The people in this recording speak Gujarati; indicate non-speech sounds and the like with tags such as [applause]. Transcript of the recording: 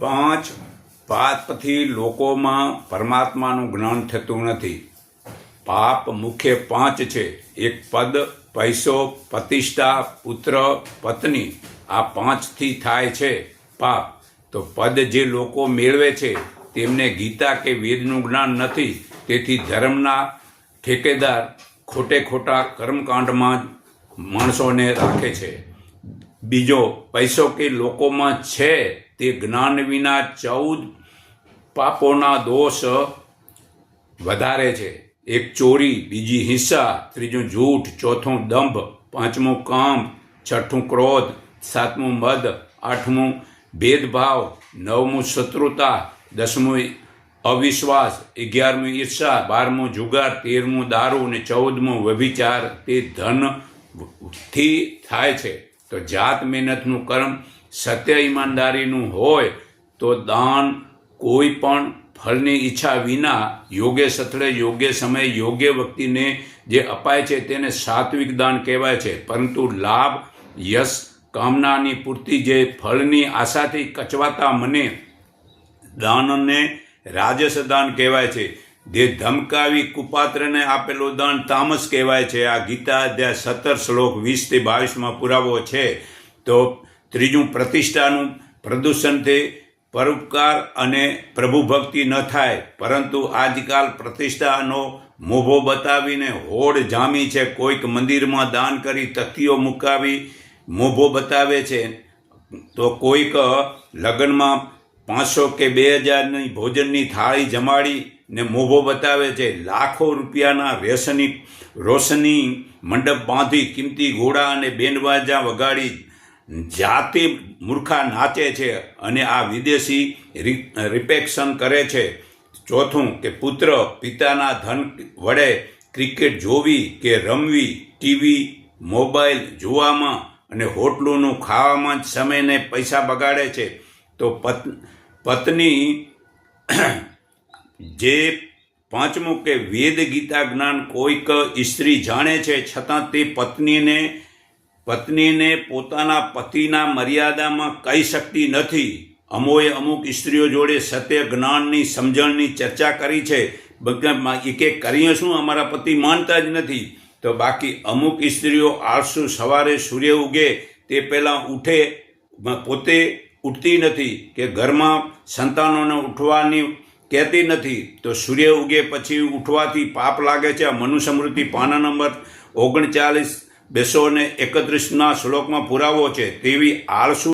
પાંચ પાપથી લોકોમાં પરમાત્માનું જ્ઞાન થતું નથી. પાપ મુખ્ય પાંચ છે. એક પદ, પૈસો પ્રતિષ્ઠા પુત્ર, પત્ની. આ પાંચથી થાય છે પાપ. તો પદ જે લોકો મેળવે છે, તેમને ગીતા કે વેદનું જ્ઞાન નથી. તેથી ધર્મના ઠેકેદાર ખોટે ખોટા કર્મકાંડમાં માણસોને રાખે છે. બીજો, પૈસો કે લોકોમાં છે તે જ્ઞાન વિના ચૌદ પાપોના દોષ વધારે છે. એક ચોરી, બીજી હિંસા, ત્રીજું જૂઠ, ચોથું દંભ, પાંચમું કામ, છઠ્ઠું ક્રોધ, સાતમું મદ, આઠમું ભેદભાવ, નવમું શત્રુતા, દસમું અવિશ્વાસ, અગિયારમું ઈર્ષા, બારમું જુગાર, તેરમું દારૂ અને ચૌદમું વ્યભિચાર. તે ધનથી થાય છે. તો જાત મહેનતનું કર્મ સત્ય ઈમાનદારીનું હોય તો દાન કોઈ પણ ફળની ઈચ્છા વિના યોગ્ય સ્થળે, યોગ્ય સમયે, યોગ્ય વ્યક્તિને જે અપાય છે તેને સાત્વિક દાન કહેવાય છે. પરંતુ લાભ, યશ, કામનાની પૂર્તિ જે ફળની આશાથી કચવાતા મને દાનને રાજસ દાન કહેવાય છે. જે ધમકાવી કુપાત્રને આપેલો દાન તામસ કહેવાય છે. આ ગીતા અધ્યાય સત્તર શ્લોક વીસથી બાવીસમાં પુરાવો છે. તો ત્રીજું પ્રતિષ્ઠાનું પ્રદૂષણથી પરોપકાર અને પ્રભુ ભક્તિ ન થાય, પરંતુ આજકાલ પ્રતિષ્ઠાનો મોભો બતાવીને હોડ જામી છે. કોઈક મંદિરમાં દાન કરી તકતીઓ મુકાવી મોભો બતાવે છે. તો કોઈક લગ્નમાં પાંચસો કે બે હજારની ભોજનની થાળી જમાડી ને મોભો બતાવે છે. લાખો રૂપિયાના રેશની, રોશની મંડપ બાંધી કિંમતી ઘોડા અને બેન્ડવાજા વગાડી જાતે મૂર્ખા નાચે છે અને આ વિદેશી રિપેક્શન કરે છે. ચોથું કે પુત્ર પિતાના ધન વડે ક્રિકેટ જોવી કે રમવી, ટીવી, મોબાઈલ જોવામાં અને હોટલોનું ખાવામાં જ સમયને પૈસા બગાડે છે. તો પત, પત્ની [clears throat] જે પાંચમું કે વેદ ગીતા જ્ઞાન કોઈક સ્ત્રી જાણે છે, છતાં તે પત્નીને પત્નીને પોતાના પતિના મર્યાદામાં કહી શકતી નથી. અમોએ અમુક સ્ત્રીઓ જોડે સત્ય, જ્ઞાનની, સમજણની ચર્ચા કરી છે. એક એક કરીએ શું? અમારા પતિ માનતા જ નથી. તો બાકી અમુક સ્ત્રીઓ આળસુ સવારે સૂર્ય ઉગે, તે પહેલાં ઉઠે પોતે ઉઠતી નથી કે ઘરમાં સંતાનોને ઉઠવાની કહેતી નથી. તો સૂર્ય ઉગે પછી ઉઠવાથી પાપ લાગે છે. આ મનુસ્મૃતિ પાના નંબર ઓગણચાલીસ બેસો ને એકત્રીસના શ્લોકમાં પુરાવો છે તેવી આળસુ